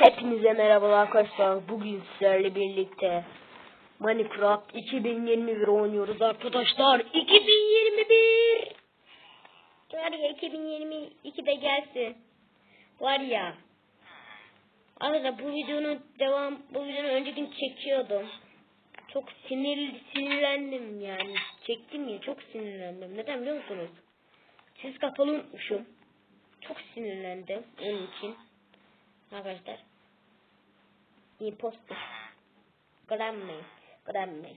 Hepinize merhabalar arkadaşlar. Bugün sizlerle birlikte Minecraft 2021 oynuyoruz arkadaşlar. 2021. Var ya 2022 de gelsin. Var ya. Arkadaşlar bu videonun devam bu videonun önceki çekiyordum. Çok sinirli sinirlendim yani. Çektim ya çok sinirlendim. Neden biliyor musunuz? Siz kapalı unutmuşum. Çok sinirlendim onun için. Arkadaşlar. Imposter. Grammy. Grammy.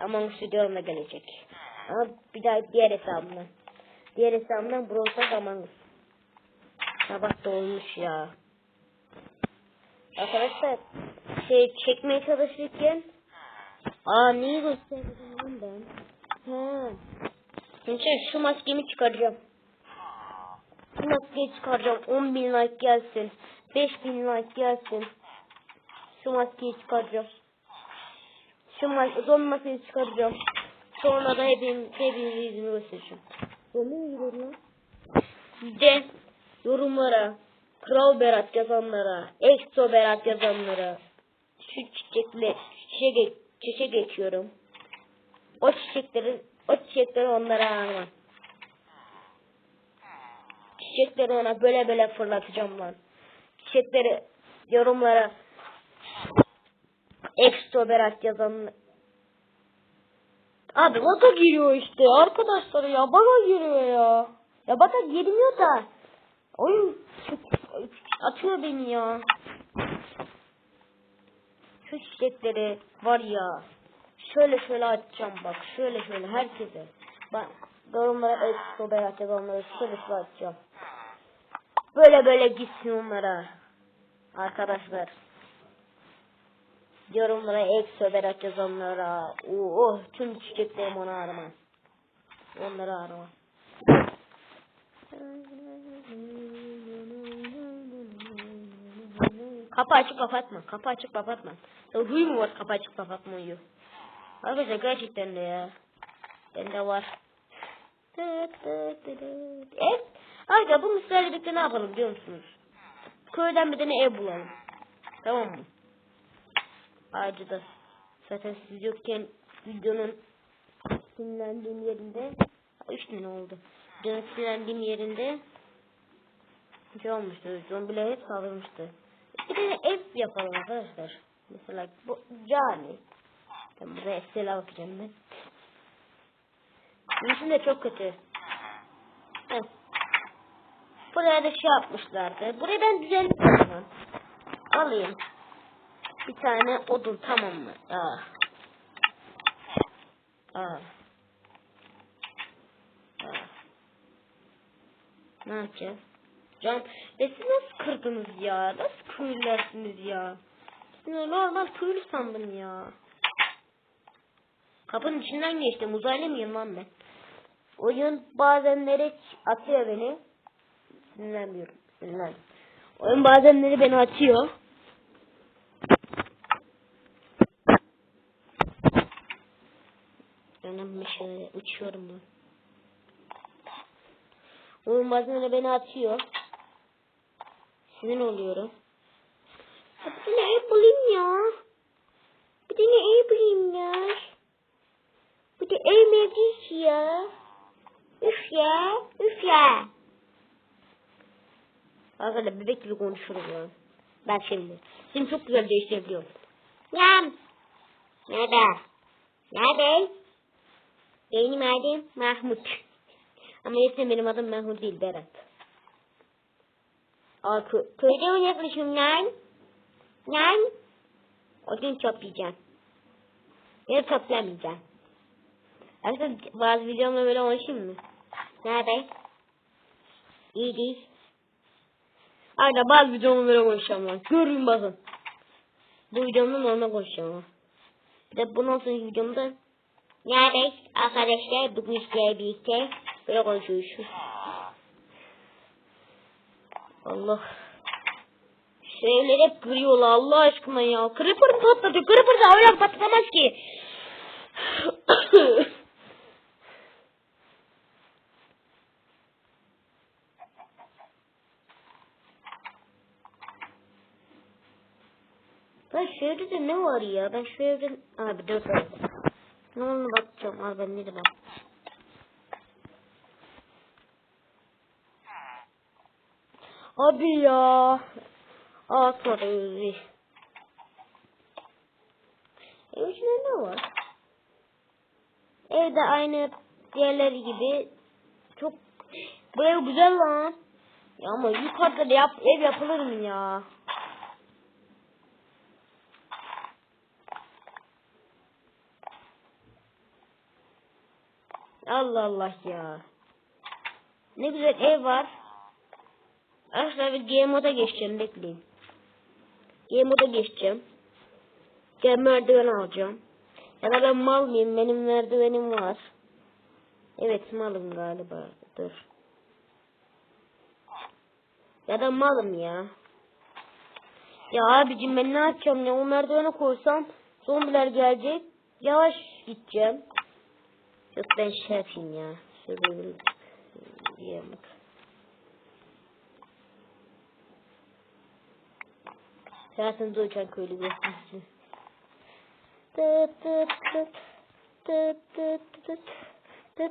Among Us videomda gelecek. Ama bir daha diğer hesabımdan. Diğer hesabımdan Brawl Among Us. Sabah da olmuş ya. Arkadaşlar şey çekmeye çalışırken Aa neyi gösterdim lan ben? Ha. Şimdi şu maskemi çıkaracağım. Bu maskeyi çıkaracağım. 10 bin like gelsin. 5 bin like gelsin. Şu maskeyi çıkaracağım. Şu mas son maskeyi çıkaracağım. Sonra da hepim, hepinizi yüzümü göstereceğim. Ediyorum ya. Siz de yorumlara Kral Berat yazanlara, Exo Berat yazanlara şu çiçekle çiçek, çiçek geçiyorum. O çiçekleri o çiçekleri onlara alma. Çiçekleri ona böyle böyle fırlatacağım lan. Çiçekleri yorumlara Berat yazan Abi baka giriyor işte arkadaşlar ya bana giriyor ya. Ya baka girmiyor da oyun atıyor beni ya. Şu çiçekleri var ya. Şöyle şöyle atacağım bak. Şöyle şöyle herkese. Bak yorumlara Berat yazanları şöyle şöyle atacağım. Böyle böyle gitsin onlara. Arkadaşlar. Yorumlara Exo Berat yazanlara. Oh tüm çiçeklerim ona arama. Onları arama. Kapı açıp kapatma. Kapı açıp kapatma. Ya huy mu var kapı açıp kapatma uyuyor. Arkadaşlar gerçekten de ya. Bende var. Evet. Arkadaşlar bu misal birlikte ne yapalım biliyor musunuz? Köyden bir tane ev bulalım. Tamam mı? Ayrıca da zaten siz yokken videonun sinirlendiğim yerinde üç tane oldu. Videonun sinirlendiğim yerinde şey olmuştu. Zombiler hep saldırmıştı. Bir tane ev yapalım arkadaşlar. Mesela bu cami. Ben buraya Estel'e bakacağım ben. Bizim de çok kötü. Heh. Buraya da şey yapmışlardı. Burayı ben düzenledim. Alayım. Bir tane odun tamam mı? Aa. Aa. Aa. Ne yapacağız? Can, ve siz nasıl kırdınız ya? Nasıl köylülersiniz ya? Siz normal köylü sandım ya. Kapının içinden geçtim. Uzaylı mıyım lan ben? Oyun bazenleri atıyor beni. Sinirlenmiyorum. Sinirlen. Oyun bazenleri beni atıyor. Ben şöyle uçuyorum ben. Oyun bazenleri beni atıyor. Sinir oluyorum. Bir tane ev bulayım ya. Bir tane ev bulayım ya. Bu da ev mevcisi ya. Üf ya. Üf ya. Arkadaşlar bebek gibi konuşurum ya. Ben şimdi. Şimdi çok güzel değiştirebiliyorum. Yam. Nerede? Nerede? Benim adım Mahmut. Ama eskiden benim adım Mahmut değil Berat. Aa, kö köyde oynayabilirim lan. Lan. Odun toplayacağım. Ya toplamayacağım. Aslında bazı videomda böyle konuşayım mı? Nerede? İyi değil. Aynen bazı videomda böyle konuşacağım lan. Görün bakın. Bu videomda normal konuşacağım ama. Bir de bundan sonraki videomda Nerede arkadaşlar bugün sizlerle birlikte böyle konuşuyoruz. Allah. Şeyler hep kırıyorlar Allah aşkına ya. Creeper patladı. Creeper da öyle patlamaz ki. Ben şu evde de ne var ya? Ben şu evde... Abi dört ev. Ne olduğunu bakacağım. Abi ben ne de bak. Abi ya. Ağaç var evi. Evin içinde ne var? Evde aynı diğerleri gibi çok bu ev güzel lan. Ya ama yukarıda da yap, ev yapılır mı ya? Allah Allah ya. Ne güzel ev var. Arkadaşlar bir game moda geçeceğim bekleyin. Game moda geçeceğim. Gel merdiven alacağım. Ya da ben mal mıyım? Benim merdivenim var. Evet malım galiba. Dur. Ya da malım ya. Ya abicim ben ne yapacağım ya? O merdivene koysam zombiler gelecek. Yavaş gideceğim. Yok ben şey yapayım ya. Bir yemek. Zaten doyken köylü göstersin. Tıt tıt tıt. Tıt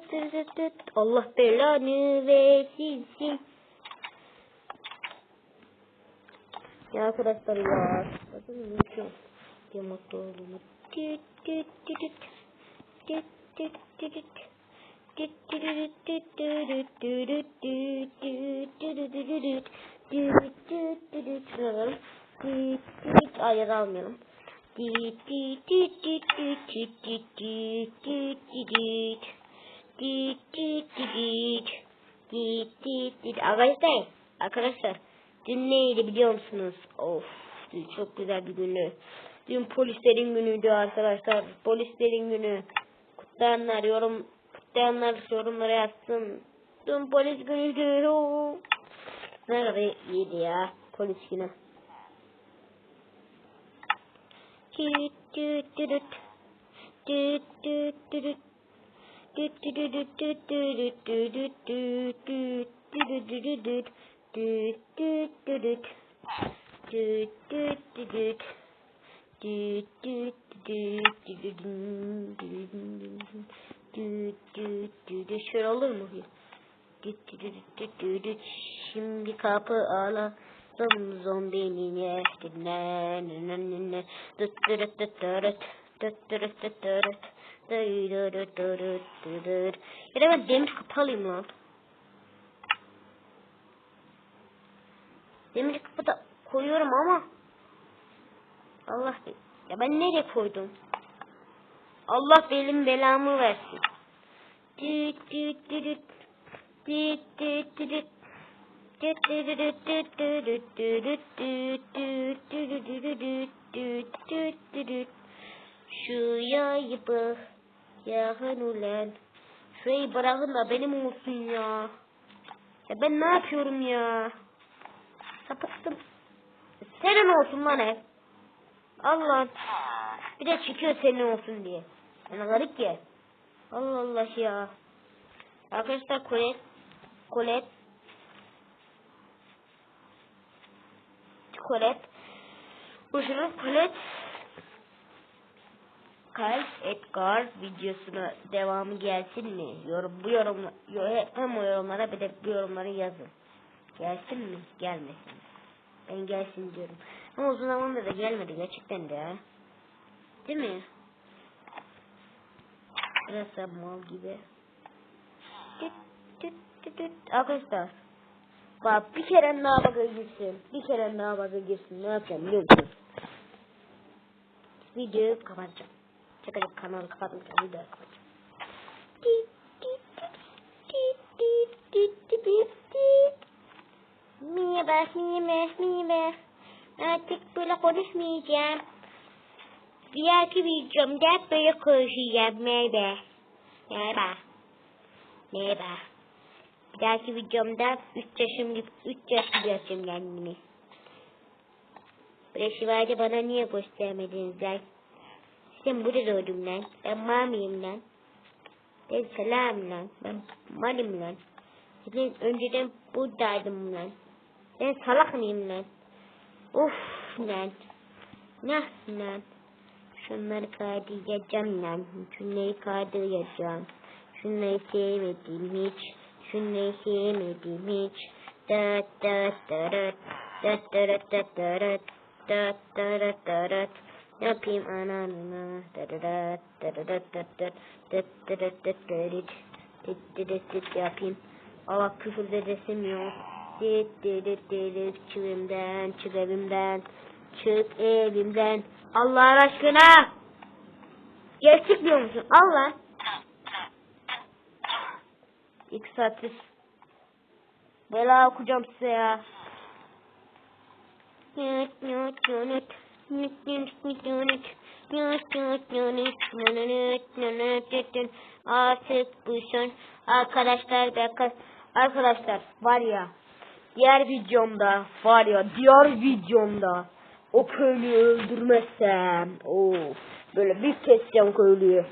tıt tıt. Allah belanı versin. Ya arkadaşlar ya. Bakın unuttum. Yemek olduğunu. Tıt tıt tıt tıt. Ay ya da almayalım. Arkadaşlar, arkadaşlar dün neydi biliyor musunuz? Of, çok güzel bir günü. Dün polislerin günüydü arkadaşlar. Polislerin günü kutlayanlar yorum kutlayanlar yorumlara yazsın. Dün polis günüydü. Ne kadar iyiydi ya polis günü. Tüt tüt tüt tüt tüt tüt düt düt düt düt Şöyle olur mu? Şimdi kapı ala Zom zombilini dinle Dıttırıt dıttırıt Dıttırıt dıttırıt Ya da ben demir kapalıyım lan Demir kapıda koyuyorum ama Allah bilir ya ben nereye koydum? Allah benim belamı versin. Şu yayı bıh Yakın ulan Şurayı bırakın da benim olsun ya Ya ben ne yapıyorum ya Sapıttım Senin olsun lan hep Allah. Bir de çıkıyor senin olsun diye. Yani garip ya. Allah Allah ya. Arkadaşlar kolet. Kolet. Kolet. Boşuna kolet. Kalp Edgar videosuna devamı gelsin mi? Yorum, bu yorum, hem o yorumlara bir de bu yorumları yazın. Gelsin mi? Gelmesin. Ben gelsin diyorum. Ama uzun zamandır da gelmedi gerçekten de. Değil mi? Da mal gibi. Tüt tüt tüt tüt. Arkadaşlar. Bak bir kere daha baka girsin. Bir kere daha baka girsin. Ne yapacağım biliyor musun? Videoyu kapatacağım. Çakacak kanalı kapatmayacağım. Videoyu kapatacağım. Tit tit tit tit tit tit tit tit. Merhaba, merhaba, merhaba. Artık böyle konuşmayacağım. Diğerki videomda böyle konuşacağım. Merhaba. Merhaba. Merhaba. Bir dahaki videomda 3 yaşım gibi 3 yaşında yapacağım kendimi. Böyle şivayda bana niye göstermediniz lan? Sen burada doğdum lan. Ben mamiyim lan. Ben selam lan. Ben malim lan. Ben önceden buradaydım lan. Ben salak mıyım lan? Of lan. Nasıl lan? Şunları kaydıracağım lan. Şunları kaydıracağım. Şunları sevmedim hiç. Şunları sevmedim hiç. Dıt dıt dırıt. Dıt dırıt dıt dırıt. Dıt dırıt dırıt. Ne yapayım ananına? Dırırt dırırt dıt dıt. Dıt dırırt dıt dırıt. Dıt dırırt dıt yapayım. Allah küfür de desemiyor. Dıt dırırt dırırt. Çık evimden, çık evimden. Çık evimden. Allah aşkına. Gerçek diyor musun? Allah. İki saattir. Bela okuyacağım size ya. Artık bu son arkadaşlar da arkadaşlar var ya diğer videomda var ya diğer videomda o köylüyü öldürmezsem of böyle bir keseceğim köylüyü.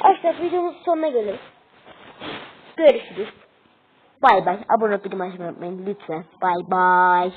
Arkadaşlar videomuz sonuna geliriz. Görüşürüz. Bay bay. Abone açmayı unutmayın lütfen. Bay bay.